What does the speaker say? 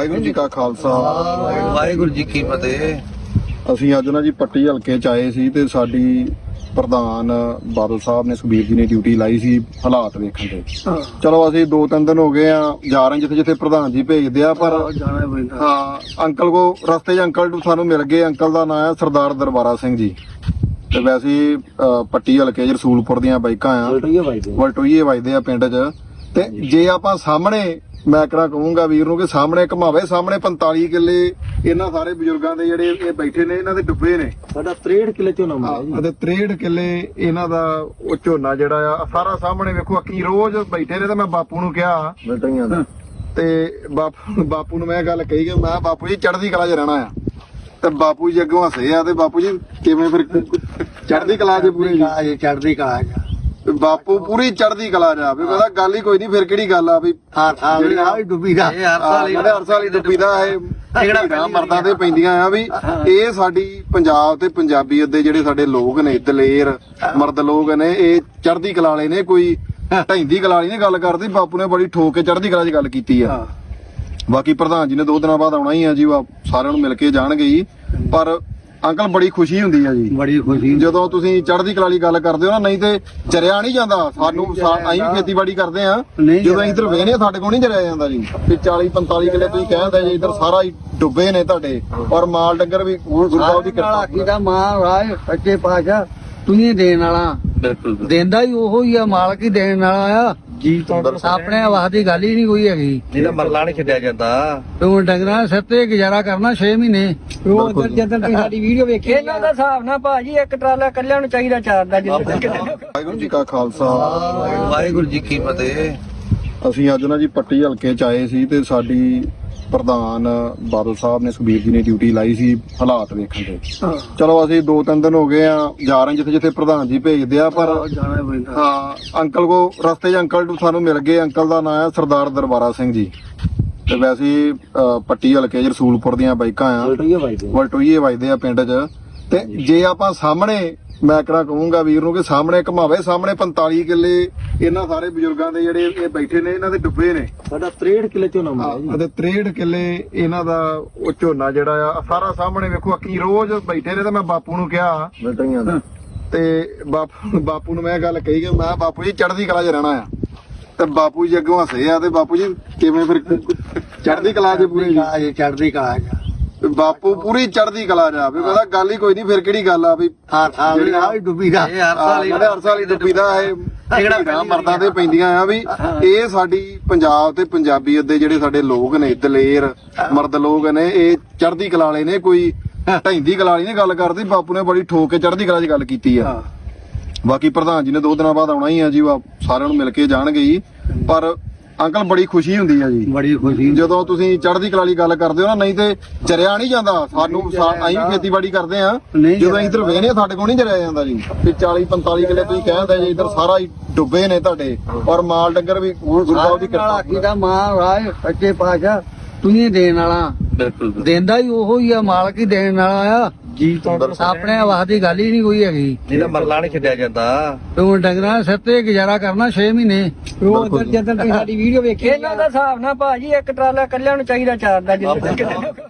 ਵਾਹਿਗੁਰੂ ਜੀ ਕਾ ਖਾਲਸਾ। ਵਾਹਿਗੁਰੂ ਜੀ ਕੀ ਫਤਿਹ। ਅਸੀਂ ਅੱਜ ਨਾ ਜੀ ਪੱਟੀ ਹਲਕੇ ਚ ਆਏ ਸੀ ਤੇ ਸਾਡੀ ਪ੍ਰਧਾਨ ਬਾਦਲ ਸਾਹਿਬ ਨੇ ਸੁਖਬੀਰ ਜੀ ਨੇ ਡਿਊਟੀ ਲਾਈ ਸੀ ਹਾਲਾਤ ਵੇਖਣ ਦੇ ਚਲੋ ਅਸੀਂ ਦੋ ਤਿੰਨ ਦਿਨ ਹੋ ਗਏ ਆ ਜਾ ਰਹੇ ਜਿੱਥੇ ਜਿੱਥੇ ਪ੍ਰਧਾਨ ਜੀ ਭੇਜਦੇ ਆ ਪਰ ਹਾਂ ਅੰਕਲ ਕੋ ਰਸਤੇ 'ਚ ਅੰਕਲ ਨੂੰ ਸਾਨੂੰ ਮਿਲ ਗਏ ਅੰਕਲ ਦਾ ਨਾਮ ਹੈ ਸਰਦਾਰ ਦਰਬਾਰਾ ਸਿੰਘ ਜੀ। ਤੇ ਵੈਸੇ ਪੱਟੀ ਹਲਕੇ 'ਚ ਰਸੂਲਪੁਰ ਦੀਆਂ ਬਾਈਕਾਂ ਆ। ਵਲਟੋਈਏ ਵੱਜਦੇ ਆ ਪਿੰਡ 'ਚ। ਤੇ ਜੇ ਆਪਾਂ ਸਾਹਮਣੇ ਮੈਂ ਕਰਾਂ ਕਹੂੰਗਾ ਵੀਰ ਨੂੰ ਕਿ ਸਾਹਮਣੇ ਘਮਾਵੇ ਸਾਹਮਣੇ 45 ਕਿੱਲੇ ਇਹਨਾਂ ਸਾਰੇ ਬਜ਼ੁਰਗਾਂ ਦੇ ਜਿਹੜੇ ਇਹ ਬੈਠੇ ਨੇ ਇਹਨਾਂ ਦੇ ਡੁੱਬੇ ਨੇ। ਸਾਡਾ 63 ਕਿਲੇ ਝੋਨਾ ਮਿਲਿਆ ਜੀ। ਅਤੇ 63 ਕਿੱਲੇ ਇਹਨਾਂ ਦਾ ਉਹ ਝੋਨਾ ਜਿਹੜਾ ਆ ਸਾਰਾ ਸਾਹਮਣੇ ਵੇਖੋ ਅੱਕੀ ਰੋਜ਼ ਬੈਠੇ ਨੇ ਤੇ ਮੈਂ ਬਾਪੂ ਨੂੰ ਕਿਹਾ। ਉਲਟੀਆਂ ਦਾ। ਤੇ ਬਾਪੂ ਬਾਪੂ ਨੂੰ ਮੈਂ ਗੱਲ ਕਹੀ ਕਿ ਮੈਂ ਬਾਪੂ ਜੀ ਚੜ੍ਹਦੀ ਕਲਾ 'ਚ ਰਹਿਣਾ ਆ। ਤੇ ਬਾਪੂ ਜੀ ਅੱਗੋਂ ਹੱਸੇ ਆ ਤੇ ਬਾਪੂ ਜੀ ਕਿਵੇਂ ਫਿਰ ਚੜ੍ਹਦੀ ਕਲਾ 'ਚ ਪੂਰੇ ਜੀ? ਅਜੇ ਚੜਦੀ ਕਲਾ ਹੈ ਬਾਪੂ ਪੂਰੀ ਚੜ੍ਹਦੀ ਕਲਾ ਆ। ਵੀ ਕਹਿੰਦਾ ਗੱਲ ਹੀ ਕੋਈ ਨਹੀਂ ਫਿਰ ਕਿਹੜੀ ਗੱਲ ਆ ਵੀ ਹਾਂ ਹਾਂ ਜਿਹੜੀ ਆ ਵੀ ਡੁੱਬੀ ਦਾ ਇਹ ਹਰ ਆਹ, ਜਿਹੜੇ ਹਰ ਸਾਲ ਹੀ ਡੁੱਬੀ ਦਾ ਇਹ ਜਿਹੜਾ ਮਰਦਾਂ ਤੇ ਪੈਂਦੀਆਂ ਆ ਵੀ ਇਹ ਸਾਡੀ ਪੰਜਾਬ ਤੇ ਪੰਜਾਬੀਅਤ ਦੇ ਜਿਹੜੇ ਸਾਡੇ ਲੋਕ ਨੇ ਦਲੇਰ ਮਰਦ ਲੋਕ ਨੇ ਇਹ ਚੜ੍ਹਦੀ ਕਲਾ ਵਾਲੇ ਨੇ ਕੋਈ ਢੈਂਦੀ ਕਲਾ ਵਾਲੀ ਨੇ ਗੱਲ ਕਰਦੀ ਬਾਪੂ ਨੇ ਬੜੀ ਠੋਕ ਕੇ ਚੜ੍ਹਦੀ ਕਲਾ 'ਚ ਗੱਲ ਕੀਤੀ ਆ। ਬਾਕੀ ਪ੍ਰਧਾਨ ਜੀ ਨੇ ਦੋ ਦਿਨਾਂ ਬਾਅਦ ਆਉਣਾ ਹੀ ਆ ਜੀ ਸਾਰਿਆਂ ਨੂੰ ਮਿਲ ਕੇ ਜਾਣਗੇ ਜੀ ਪਰ ਅੰਕਲ ਬੜੀ ਖੁਸ਼ੀ ਹੁੰਦੀ ਆ ਜੀ। ਬੜੀ ਖੁਸ਼ੀ ਜਦੋਂ ਤੁਸੀਂ ਚੜ੍ਹਦੀ ਕਲਾ ਦੀ ਗੱਲ ਕਰਦੇ ਹੋ ਨਾ ਨਹੀਂ ਤੇ ਚਰਿਆ ਨਹੀਂ ਜਾਂਦਾ। ਸਾਨੂੰ ਅਸੀਂ ਖੇਤੀਬਾੜੀ ਕਰਦੇ ਆ ਜਦੋਂ ਇਧਰ ਵੇਹਨੇ ਸਾਡੇ ਕੋਲ ਨਹੀਂ ਚਰਿਆ ਜਾਂਦਾ ਜੀ। ਤੇ 40 45 ਕਿੱਲੇ ਤੁਸੀਂ ਕਹਿੰਦੇ ਜੀ ਇਧਰ ਸਾਰਾ ਹੀ ਡੁੱਬੇ ਨੇ ਤੁਹਾਡੇ। ਔਰ ਮਾਲ ਡੰਗਰ ਵੀ ਗੁਰਦਾਉ ਦੀ ਨਾਲ ਕਿਰਪਾ ਆਖੀਦਾ ਮਹਾਰਾਜ ਸੱਚੇ ਪਾਸ਼ਾ ਤੂੰ ਹੀ ਦੇਣ ਵਾਲਾ। ਬਿਲਕੁਲ ਦੇਂਦਾ ਹੀ ਉਹੋ ਹੀ ਆ ਮਾਲਕ ਹੀ ਦੇਣ ਵਾਲਾ ਆ। ਜੀ ਤੋਂ ਆਪਣੇ ਆਵਾਜ਼ ਦੀ ਗੱਲ ਹੀ ਨਹੀਂ ਕੋਈ ਹੈਗੀ। ਜਿਹਦਾ ਮਰਲਾ ਨਹੀਂ ਛੱਡਿਆ ਜਾਂਦਾ। ਤੇ ਹੁਣ ਡੰਗਰਾਂ ਦੇ ਸਿਰ ਤੇ ਗੁਜ਼ਾਰਾ ਕਰਨਾ 6 ਮਹੀਨੇ। ਬਿਲਕੁਲ। ਉਧਰ ਜਦੋਂ ਤੁਸੀਂ ਸਾਡੀ ਵੀਡੀਓ ਵੇਖੀ ਇਹਨਾਂ ਦਾ ਹਿਸਾਬ ਨਾ ਭਾਜੀ ਇੱਕ ਟਰਾਲਾ ਕੱਲਿਆਂ ਨੂੰ ਚਾਹੀਦਾ ਚਾਰ ਦਾ ਵਾਹਿਗੁਰੂ ਜੀ ਕਾ ਖਾਲਸਾ। ਵਾਹਿਗੁਰੂ ਜੀ ਕੀ ਫਤਿਹ। ਅਸੀਂ ਅੱਜ ਨਾ ਜੀ ਪੱਟੀ ਹਲਕੇ ਚ ਆਏ ਸੀ ਤੇ ਸਾਡੀ ਪ੍ਰਧਾਨ ਬਾਦਲ ਸਾਹਿਬ ਨੇ ਸੁਖਬੀਰ ਜੀ ਨੇ ਡਿਊਟੀ ਲਾਈ ਸੀ ਹਾਲਾਤ ਵੇਖਣ ਦੇ ਚਲੋ ਅਸੀਂ ਦੋ ਤਿੰਨ ਦਿਨ ਹੋ ਗਏ ਆ ਜਾ ਰਹੇ ਜਿੱਥੇ ਜਿੱਥੇ ਪ੍ਰਧਾਨ ਜੀ ਭੇਜਦੇ ਆ ਪਰ ਹਾਂ ਅੰਕਲ ਕੋ ਰਸਤੇ 'ਚ ਅੰਕਲ ਨੂੰ ਸਾਨੂੰ ਮਿਲ ਗਏ। ਅੰਕਲ ਦਾ ਨਾਮ ਹੈ ਸਰਦਾਰ ਦਰਬਾਰਾ ਸਿੰਘ ਜੀ। ਤੇ ਵੈਸੇ ਪੱਟੀ ਹਲਕੇ ਰਸੂਲਪੁਰ ਦੀਆਂ ਬਾਈਕਾਂ ਆ। ਵਲਟੋਈਏ ਵੱਜਦੇ ਆ ਪਿੰਡ 'ਚ। ਤੇ ਜੇ ਆਪਾਂ ਸਾਹਮਣੇ ਮੈਂ ਕਰਾਂ ਕਹੂੰਗਾ ਵੀਰ ਨੂੰ ਕਿ ਸਾਹਮਣੇ ਘਮਾਵੇ ਸਾਹਮਣੇ 45 ਕਿੱਲੇ ਇਹਨਾਂ ਸਾਰੇ ਬਜ਼ੁਰਗਾਂ ਦੇ ਜਿਹੜੇ ਇਹ ਬੈਠੇ ਨੇ ਇਹਨਾਂ ਦੇ ਡੁੱਬੇ ਨੇ। ਸਾਡਾ 63 ਕਿਲੇ ਝੋਨਾ ਮਿਲਿਆ ਜੀ। ਅਤੇ 63 ਕਿੱਲੇ ਇਹਨਾਂ ਦਾ ਉਹ ਝੋਨਾ ਜਿਹੜਾ ਆ ਸਾਰਾ ਸਾਹਮਣੇ ਵੇਖੋ ਅੱਕੀ ਰੋਜ਼ ਬੈਠੇ ਨੇ ਤੇ ਮੈਂ ਬਾਪੂ ਨੂੰ ਕਿਹਾ। ਉਲਟੀਆਂ ਦਾ। ਤੇ ਬਾਪੂ ਬਾਪੂ ਨੂੰ ਮੈਂ ਇਹ ਗੱਲ ਕਹੀ ਕਿ ਮੈਂ ਬਾਪੂ ਜੀ ਚੜ੍ਹਦੀ ਕਲਾ 'ਚ ਰਹਿਣਾ ਆ। ਤੇ ਬਾਪੂ ਜੀ ਅੱਗੋਂ ਹੱਸੇ ਆ ਤੇ ਬਾਪੂ ਜੀ ਕਿਵੇਂ ਫਿਰ ਚੜ੍ਹਦੀ ਕਲਾ 'ਚ ਪੂਰੇ ਜੀ? ਚੜਦੀ ਕਲਾ ਤੇ ਬਾਪੂ ਪੂਰੀ ਚੜ੍ਹਦੀ ਕਲਾ ਆ ਵੀ ਕਹਿੰਦਾ ਗੱਲ ਹੀ ਕੋਈ ਨਹੀਂ ਫਿਰ ਕਿਹੜੀ ਗੱਲ ਆ ਵੀ ਹਾਂ ਹਾਂ ਜਿਹੜੀ ਆ ਵੀ ਡੁੱਬੀ ਦਾ ਇਹ ਹਰ ਸਾਲ ਹੀ ਹਰ ਸਾਲ ਹੀ ਡੁੱਬੀ ਦਾ ਇਹ ਜਿਹੜਾ ਮਰਦਾਂ ਤੇ ਪੈਂਦੀਆਂ ਆ ਵੀ ਇਹ ਸਾਡੀ ਪੰਜਾਬ ਤੇ ਪੰਜਾਬੀਅਤ ਦੇ ਜਿਹੜੇ ਸਾਡੇ ਲੋਕ ਨੇ ਦਲੇਰ ਮਰਦ ਲੋਕ ਨੇ ਇਹ ਚੜ੍ਹਦੀ ਕਲਾ ਵਾਲੇ ਨੇ ਕੋਈ ਢੈਂਦੀ ਕਲਾ ਵਾਲੀ ਨੇ ਗੱਲ ਕਰਦੀ ਬਾਪੂ ਨੇ ਬੜੀ ਠੋਕ ਕੇ ਚੜ੍ਹਦੀ ਕਲਾ 'ਚ ਗੱਲ ਕੀਤੀ ਆ। ਬਾਕੀ ਪ੍ਰਧਾਨ ਜੀ ਨੇ ਦੋ ਦਿਨਾਂ ਬਾਅਦ ਆਉਣਾ ਹੀ ਆ ਜੀ ਉਹ ਸਾਰਿਆਂ ਨੂੰ ਮਿਲ ਕੇ ਜਾਣਗੇ ਜੀ ਪਰ ਅੰਕਲ ਬੜੀ ਖੁਸ਼ੀ ਹੁੰਦੀ ਆ ਜੀ। ਬੜੀ ਖੁਸ਼ੀ ਜਦੋਂ ਤੁਸੀਂ ਚੜ੍ਹਦੀ ਕਲਾ ਦੀ ਗੱਲ ਕਰਦੇ ਹੋ ਨਾ ਨਹੀਂ ਤੇ ਚਰਿਆ ਨਹੀਂ ਜਾਂਦਾ। ਸਾਨੂੰ ਅਸੀਂ ਖੇਤੀਬਾੜੀ ਕਰਦੇ ਆ ਜਦੋਂ ਇਧਰ ਵੇਹਨੇ ਸਾਡੇ ਕੋਲ ਨਹੀਂ ਚਰਿਆ ਜਾਂਦਾ ਜੀ। ਤੇ 40 45 ਕਿੱਲੇ ਤੁਸੀਂ ਕਹਿੰਦੇ ਜੀ ਇਧਰ ਸਾਰਾ ਹੀ ਡੁੱਬੇ ਨੇ ਤੁਹਾਡੇ। ਔਰ ਮਾਲ ਡੰਗਰ ਵੀ ਗੁਰਦਾਉ ਦੀ ਨਾਲ ਕਿਰਪਾ ਆਖੀਦਾ ਮਹਾਰਾਜ ਸੱਚੇ ਪਾਸ਼ਾ ਤੂੰ ਹੀ ਦੇਣ ਵਾਲਾ। ਬਿਲਕੁਲ ਦੇਂਦਾ ਹੀ ਉਹੋ ਹੀ ਆ ਮਾਲਕ ਹੀ ਦੇਣ ਵਾਲਾ ਆ। ਜੀ ਆਪਣੇ ਆਵਾਜ਼ ਦੀ ਗੱਲ ਹੀ ਨਹੀਂ ਕੋਈ ਹੈਗੀ। ਜਿਹਦਾ ਮਰਲਾ ਨਹੀਂ ਛੱਡਿਆ ਜਾਂਦਾ। ਤੇ ਹੁਣ ਡੰਗਰਾਂ ਦੇ ਸਿਰ ਤੇ ਗੁਜ਼ਾਰਾ ਕਰਨਾ 6 ਮਹੀਨੇ। ਉਧਰ ਜਦੋਂ ਤੁਸੀਂ ਸਾਡੀ ਵੀਡੀਓ ਵੇਖੀ ਇਹਨਾਂ ਦਾ ਹਿਸਾਬ ਨਾ ਭਾਜੀ ਇੱਕ ਟਰਾਲਾ ਕੱਲਿਆਂ ਨੂੰ ਚਾਹੀਦਾ ਚਾਰ ਦਾ ਜਿੰਨੇ